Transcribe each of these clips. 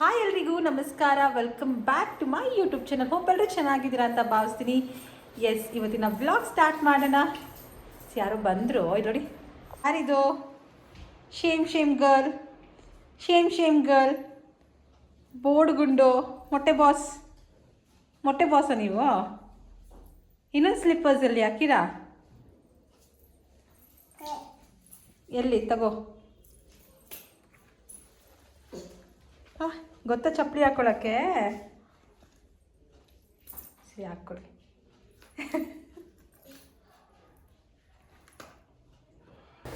Hi ಎಲ್ರಿಗೂ ನಮಸ್ಕಾರ. Welcome back to my YouTube channel hope ಎಲ್ಲರೂ ಚೆನ್ನಾಗಿದ್ದೀರಾ ಅಂತ ಭಾವಿಸ್ತೀನಿ. ಎಸ್ ಇವತ್ತಿನ ವ್ಲಾಗ್ ಸ್ಟಾರ್ಟ್ ಮಾಡೋಣ. ಯಾರೋ ಬಂದರು. ನೋಡಿ. ಯಾರಿದು? Shame shame girl shame shame girl board ಗುಂಡು. ಮೊಟ್ಟೆ ಬಾಸ್ ಮೊಟ್ಟೆ ಬಾಸ ನೀವು? ಇನ್ನೊಂದು ಸ್ಲಿಪ್ಪರ್ಸಲ್ಲಿ ಹಾಕಿರಾ? ಎಲ್ಲಿ? ತಗೋ. ಆ, ಗೊತ್ತಾ ಚಪ್ಪಲಿ ಹಾಕ್ಕೊಳ್ಳೋಕ್ಕೆ ಸರಿ ಹಾಕ್ಕೊಳ್ಳಿ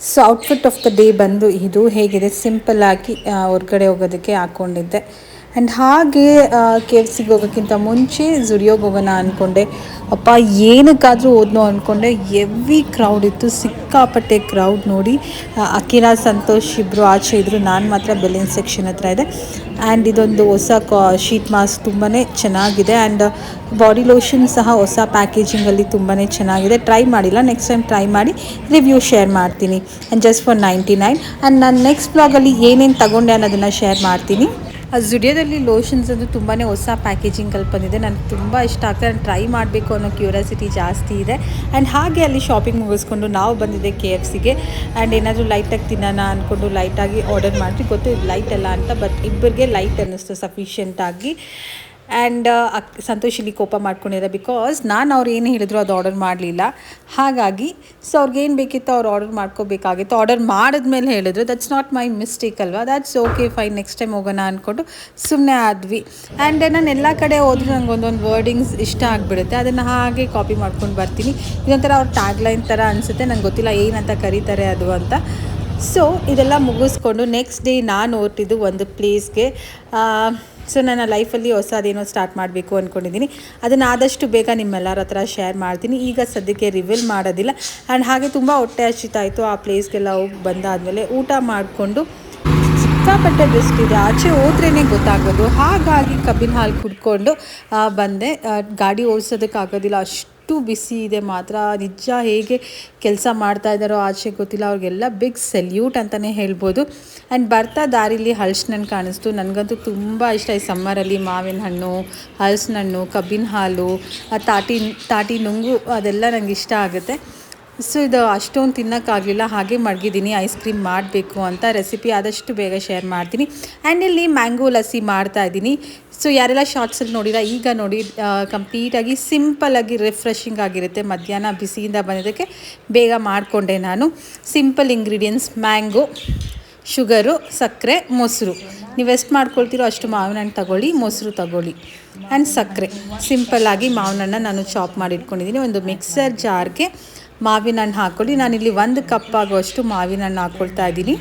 so outfit of the day ಬಂದು ಇದು ಹೇಗಿದೆ? ಸಿಂಪಲ್ ಆಗಿ ಹೊರಗಡೆ ಹೋಗೋದಕ್ಕೆ ಹಾಕ್ಕೊಂಡಿದ್ದೆ ಆ್ಯಂಡ್ ಹಾಗೆ ಕೆ ಎಫ್ ಸಿಗೆ ಹೋಗೋಕ್ಕಿಂತ ಮುಂಚೆ ಜುಡಿಯೋಗೆ ಹೋಗೋಣ ಅಂದ್ಕೊಂಡೆ ಅಪ್ಪ, ಏನಕ್ಕಾದರೂ ಓದ್ನೋ ಅಂದ್ಕೊಂಡೆ ಎವಿ ಕ್ರೌಡ್ ಇತ್ತು. ಸಿಕ್ಕಾಪಟ್ಟೆ ಕ್ರೌಡ್ ನೋಡಿ. ಅಕಿರಾ ಸಂತೋಷ್ ಇಬ್ಬರು ಆಚೆ ಇದ್ದರು ನಾನು ಮಾತ್ರ ಬೆಲಿನ್ ಸೆಕ್ಷನ್ ಹತ್ರ ಇದೆ. ಆ್ಯಂಡ್ ಇದೊಂದು ಹೊಸ ಕಾ ಶೀಟ್ ಮಾಸ್ಕ್ ತುಂಬಾ ಚೆನ್ನಾಗಿದೆ. ಆ್ಯಂಡ್ ಬಾಡಿ ಲೋಷನ್ ಸಹ ಹೊಸ ಪ್ಯಾಕೇಜಿಂಗಲ್ಲಿ ತುಂಬಾ ಚೆನ್ನಾಗಿದೆ. ಟ್ರೈ ಮಾಡಿಲ್ಲ. ನೆಕ್ಸ್ಟ್ ಟೈಮ್ ಟ್ರೈ ಮಾಡಿ ರಿವ್ಯೂ ಶೇರ್ ಮಾಡ್ತೀನಿ. And just for ninety nine and ನಾನು ನೆಕ್ಸ್ಟ್ ಬ್ಲಾಗಲ್ಲಿ ಏನೇನು ತಗೊಂಡೆ ಅನ್ನೋದನ್ನು ಶೇರ್ ಮಾಡ್ತೀನಿ. ಆ ಜುಡಿಯೋದಲ್ಲಿ ಲೋಷನ್ಸ್ ಅದು ತುಂಬಾ ಹೊಸ ಪ್ಯಾಕೇಜಿಂಗಲ್ಲಿ ಬಂದಿದೆ. ನನಗೆ ತುಂಬ ಇಷ್ಟ ಆಗ್ತದೆ ನಾನು ಟ್ರೈ ಮಾಡಬೇಕು ಅನ್ನೋ ಕ್ಯೂರಿಯಾಸಿಟಿ ಜಾಸ್ತಿ ಇದೆ. ಆ್ಯಂಡ್ ಹಾಗೆ ಅಲ್ಲಿ ಶಾಪಿಂಗ್ ಮುಗಿಸ್ಕೊಂಡು ನಾವು ಬಂದಿದ್ದೆ ಕೆ ಎಫ್ ಸಿಗೆ ಆ್ಯಂಡ್ ಏನಾದರೂ ಲೈಟಾಗಿ ತಿನ್ನೋಣ ಅಂದ್ಕೊಂಡು ಲೈಟಾಗಿ ಆರ್ಡರ್ ಮಾಡಿದ್ವಿ ಗೊತ್ತು ಇದು ಲೈಟ್ ಅಲ್ಲ ಅಂತ ಬಟ್ ಇಬ್ಬರಿಗೆ ಲೈಟ್ ಅನ್ನಿಸ್ತು ಸಫಿಷಿಯೆಂಟಾಗಿ ಆ್ಯಂಡ್ ಸಂತೋಷ್ ಇಲ್ಲಿ ಕೋಪ ಮಾಡ್ಕೊಂಡಿದ್ದಾರೆ ಬಿಕಾಸ್ ನಾನು ಅವ್ರು ಏನು ಹೇಳಿದ್ರು ಅದು ಆರ್ಡರ್ ಮಾಡಲಿಲ್ಲ. ಹಾಗಾಗಿ ಸೊ ಅವ್ರಿಗೇನು ಬೇಕಿತ್ತು ಅವ್ರು ಆರ್ಡರ್ ಮಾಡ್ಕೋಬೇಕಾಗಿತ್ತು. ಆರ್ಡರ್ ಮಾಡಿದ್ಮೇಲೆ ಹೇಳಿದ್ರು ದಟ್ಸ್ ನಾಟ್ ಮೈ ಮಿಸ್ಟೇಕ್ ಅಲ್ವಾ? That's okay fine next time ಹೋಗೋಣ ಅಂದ್ಕೊಂಡು ಸುಮ್ಮನೆ ಆದ್ವಿ. ಆ್ಯಂಡ್ ನಾನು ಎಲ್ಲ ಕಡೆ ಹೋದ್ರೂ ನಂಗೆ ಒಂದೊಂದು ವರ್ಡಿಂಗ್ಸ್ ಇಷ್ಟ ಆಗಿಬಿಡುತ್ತೆ. ಅದನ್ನು ಹಾಗೆ ಕಾಪಿ ಮಾಡ್ಕೊಂಡು ಬರ್ತೀನಿ. ಇದೊಂಥರ ಅವ್ರ ಟ್ಯಾಗ್ಲೈನ್ ಥರ ಅನಿಸುತ್ತೆ. ನಂಗೆ ಗೊತ್ತಿಲ್ಲ ಏನಂತ ಕರೀತಾರೆ ಅದು ಅಂತ. ಸೊ ಇದೆಲ್ಲ ಮುಗಿಸ್ಕೊಂಡು ನೆಕ್ಸ್ಟ್ ಡೇ ನಾನು ಹೊರಟಿದ್ದು ಒಂದು ಪ್ಲೇಸ್ಗೆ ಸೊ ನನ್ನ ಲೈಫಲ್ಲಿ ಹೊಸದೇನೋ ಸ್ಟಾರ್ಟ್ ಮಾಡಬೇಕು ಅಂದ್ಕೊಂಡಿದ್ದೀನಿ ಅದನ್ನು ಆದಷ್ಟು ಬೇಗ ನಿಮ್ಮೆಲ್ಲರ ಹತ್ರ ಶೇರ್ ಮಾಡ್ತೀನಿ. ಈಗ ಸದ್ಯಕ್ಕೆ ರಿವೀಲ್ ಮಾಡೋದಿಲ್ಲ. ಆ್ಯಂಡ್ ಹಾಗೆ ತುಂಬ ಹೊಟ್ಟೆ ಹಚ್ಚಿತಾಯಿತು ಆ ಪ್ಲೇಸ್ಗೆಲ್ಲ ಹೋಗಿ ಬಂದಾದಮೇಲೆ ಊಟ ಮಾಡಿಕೊಂಡು ಸಿಕ್ಕಾಪಟ್ಟೆ ಬೆಸ್ಟ್ ಇದೆ. ಆಚೆ ಹೋದ್ರೇ ಗೊತ್ತಾಗೋದು. ಹಾಗಾಗಿ ಕಬ್ಬಿನ ಹಾಲು ಕುಡ್ಕೊಂಡು ಬಂದೆ. ಗಾಡಿ ಓಡಿಸೋದಕ್ಕಾಗೋದಿಲ್ಲ. ಅಷ್ಟು ಬಿಸಿ ಇದೆ ಮಾತ್ರ. ನಿಜ ಹೇಗೆ ಕೆಲಸ ಮಾಡ್ತಾ ಇದ್ದಾರೋ ಆಚೆ ಗೊತ್ತಿಲ್ಲ. ಅವ್ರಿಗೆಲ್ಲ ಬಿಗ್ ಸೆಲ್ಯೂಟ್ ಅಂತಲೇ ಹೇಳ್ಬೋದು. ಆ್ಯಂಡ್ ಬರ್ತಾ ದಾರಿಲಿ ಹಲಸಿನ ಹಣ್ಣು ಕಾಣಿಸ್ತು. ನನಗಂತೂ ತುಂಬ ಇಷ್ಟ ಈ ಸಮ್ಮರಲ್ಲಿ ಮಾವಿನ ಹಣ್ಣು ಹಲ್ಸಿನ ಹಣ್ಣು ಕಬ್ಬಿನ ಹಾಲು ತಾಟಿ ತಾಟಿ ನುಂಗು ಅದೆಲ್ಲ ನನಗೆ ಇಷ್ಟ ಆಗುತ್ತೆ. ಸೊ ಇದು ಅಷ್ಟೊಂದು ತಿನ್ನೋಕ್ಕಾಗಲಿಲ್ಲ ಹಾಗೆ ಮಡಗಿದ್ದೀನಿ ಐಸ್ ಕ್ರೀಮ್ ಮಾಡಬೇಕು ಅಂತ ರೆಸಿಪಿ ಆದಷ್ಟು ಬೇಗ ಶೇರ್ ಮಾಡ್ತೀನಿ. ಆ್ಯಂಡ್ ಇಲ್ಲಿ ಮ್ಯಾಂಗೋ ಲಸ್ಸಿ ಮಾಡ್ತಾ ಇದ್ದೀನಿ. ಸೊ ಯಾರೆಲ್ಲ ಶಾರ್ಟ್ಸಲ್ಲಿ ನೋಡಿಲ್ಲ, ಈಗ ನೋಡಿ ಕಂಪ್ಲೀಟಾಗಿ ಸಿಂಪಲಾಗಿ ರಿಫ್ರೆಶಿಂಗ್ ಆಗಿರುತ್ತೆ. ಮಧ್ಯಾಹ್ನ ಬಿಸಿಯಿಂದ ಬಂದಿದ್ದಕ್ಕೆ ಬೇಗ ಮಾಡಿಕೊಂಡೆ ನಾನು. ಸಿಂಪಲ್ ಇಂಗ್ರೀಡಿಯೆಂಟ್ಸ್ ಮ್ಯಾಂಗೋ ಶುಗರು ಸಕ್ಕರೆ, ಮೊಸರು. ನೀವು ಎಷ್ಟು ಮಾಡ್ಕೊಳ್ತೀರೋ ಅಷ್ಟು ಮಾವಿನ ಹಣ್ಣು ತಗೊಳ್ಳಿ, ಮೊಸರು ತಗೊಳ್ಳಿ. ಆ್ಯಂಡ್ ಸಕ್ಕರೆ. ಸಿಂಪಲ್ಲಾಗಿ ಮಾವಿನ ಹಣ್ಣು ನಾನು ಚಾಪ್ ಮಾಡಿ ಇಟ್ಕೊಂಡಿದ್ದೀನಿ ಒಂದು ಮಿಕ್ಸರ್ ಜಾರ್ಗೆ ಮಾವಿನ ಹಣ್ಣು ಹಾಕ್ಕೊಳ್ಳಿ ನಾನಿಲ್ಲಿ ಒಂದು ಕಪ್ ಆಗುವಷ್ಟು ಮಾವಿನ ಹಣ್ಣು ಹಾಕ್ಕೊಳ್ತಾ ಇದ್ದೀನಿ.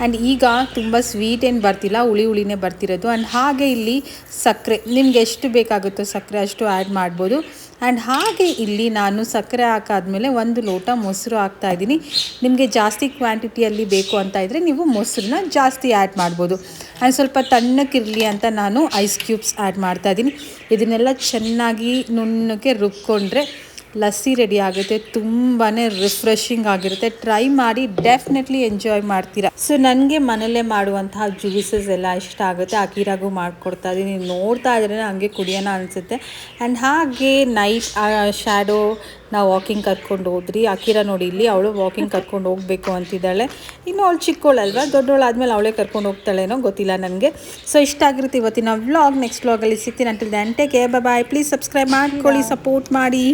ಆ್ಯಂಡ್ ಈಗ ತುಂಬ ಸ್ವೀಟ್ ಏನು ಬರ್ತಿಲ್ಲ, ಹುಳಿ ಹುಳಿನೇ ಬರ್ತಿರೋದು. ಆ್ಯಂಡ್ ಹಾಗೆ ಇಲ್ಲಿ ಸಕ್ಕರೆ, ನಿಮ್ಗೆ ಎಷ್ಟು ಬೇಕಾಗುತ್ತೋ ಸಕ್ಕರೆ ಅಷ್ಟು ಆ್ಯಡ್ ಮಾಡ್ಬೋದು. ಆ್ಯಂಡ್ ಹಾಗೆ ಇಲ್ಲಿ ನಾನು ಸಕ್ಕರೆ ಹಾಕಾದ್ಮೇಲೆ ಒಂದು ಲೋಟ ಮೊಸರು ಹಾಕ್ತಾ ಇದ್ದೀನಿ. ನಿಮಗೆ ಜಾಸ್ತಿ ಕ್ವಾಂಟಿಟಿಯಲ್ಲಿ ಬೇಕು ಅಂತ ಇದ್ದರೆ ನೀವು ಮೊಸರನ್ನ ಜಾಸ್ತಿ ಆ್ಯಡ್ ಮಾಡ್ಬೋದು. ಆ್ಯಂಡ್ ಸ್ವಲ್ಪ ತಣ್ಣಕ್ಕಿರಲಿ ಅಂತ ನಾನು ಐಸ್ ಕ್ಯೂಬ್ಸ್ ಆ್ಯಡ್ ಮಾಡ್ತಾ ಇದ್ದೀನಿ. ಇದನ್ನೆಲ್ಲ ಚೆನ್ನಾಗಿ ನುಣ್ಣಗೆ ರುಬ್ಕೊಂಡ್ರೆ ಲಸ್ಸಿ ರೆಡಿ ಆಗುತ್ತೆ ತುಂಬಾ ರಿಫ್ರೆಶಿಂಗ್ ಆಗಿರುತ್ತೆ. ಟ್ರೈ ಮಾಡಿ ಡೆಫಿನೆಟ್ಲಿ ಎಂಜಾಯ್ ಮಾಡ್ತೀರಾ. ಸೊ ನನಗೆ ಮನೆಯಲ್ಲೇ ಮಾಡುವಂತಹ ಜ್ಯೂಸಸ್ ಎಲ್ಲ ಇಷ್ಟ ಆಗುತ್ತೆ. ಅಕೀರಾಗೂ ಮಾಡಿಕೊಡ್ತಾ ಇದ್ದೀನಿ ನೋಡ್ತಾ ಇದ್ರೆ ಹಂಗೆ ಕುಡಿಯೋಣ ಅನಿಸುತ್ತೆ. ಆ್ಯಂಡ್ ಹಾಗೆ ನೈಟ್ ಶ್ಯಾಡೋ ನಾವು ವಾಕಿಂಗ್ ಕರ್ಕೊಂಡು ಹೋದ್ರಿ. ಅಕೀರ ನೋಡಿ ಇಲ್ಲಿ ಅವಳು ವಾಕಿಂಗ್ ಕರ್ಕೊಂಡು ಹೋಗಬೇಕು ಅಂತಿದ್ದಾಳೆ. ಇನ್ನು ಅವಳು ಚಿಕ್ಕೋಳಲ್ವಾ? ದೊಡ್ಡವಳು ಆದಮೇಲೆ ಅವಳೇ ಕರ್ಕೊಂಡು ಹೋಗ್ತಾಳೇನೋ ಗೊತ್ತಿಲ್ಲ ನನಗೆ. ಸೊ ಇಷ್ಟ ಆಗಿರುತ್ತೆ ಇವತ್ತಿನ ವ್ಲಾಗ್ ನೆಕ್ಸ್ಟ್ ವ್ಲಾಗಲ್ಲಿ ಸಿಗ್ತೀನಿ. ಅಂಟಿಲ್ ದಂಟೆಗೆ ಬಾಯ್ ಪ್ಲೀಸ್ ಸಬ್ಸ್ಕ್ರೈಬ್ ಮಾಡ್ಕೊಳ್ಳಿ ಸಪೋರ್ಟ್ ಮಾಡಿ.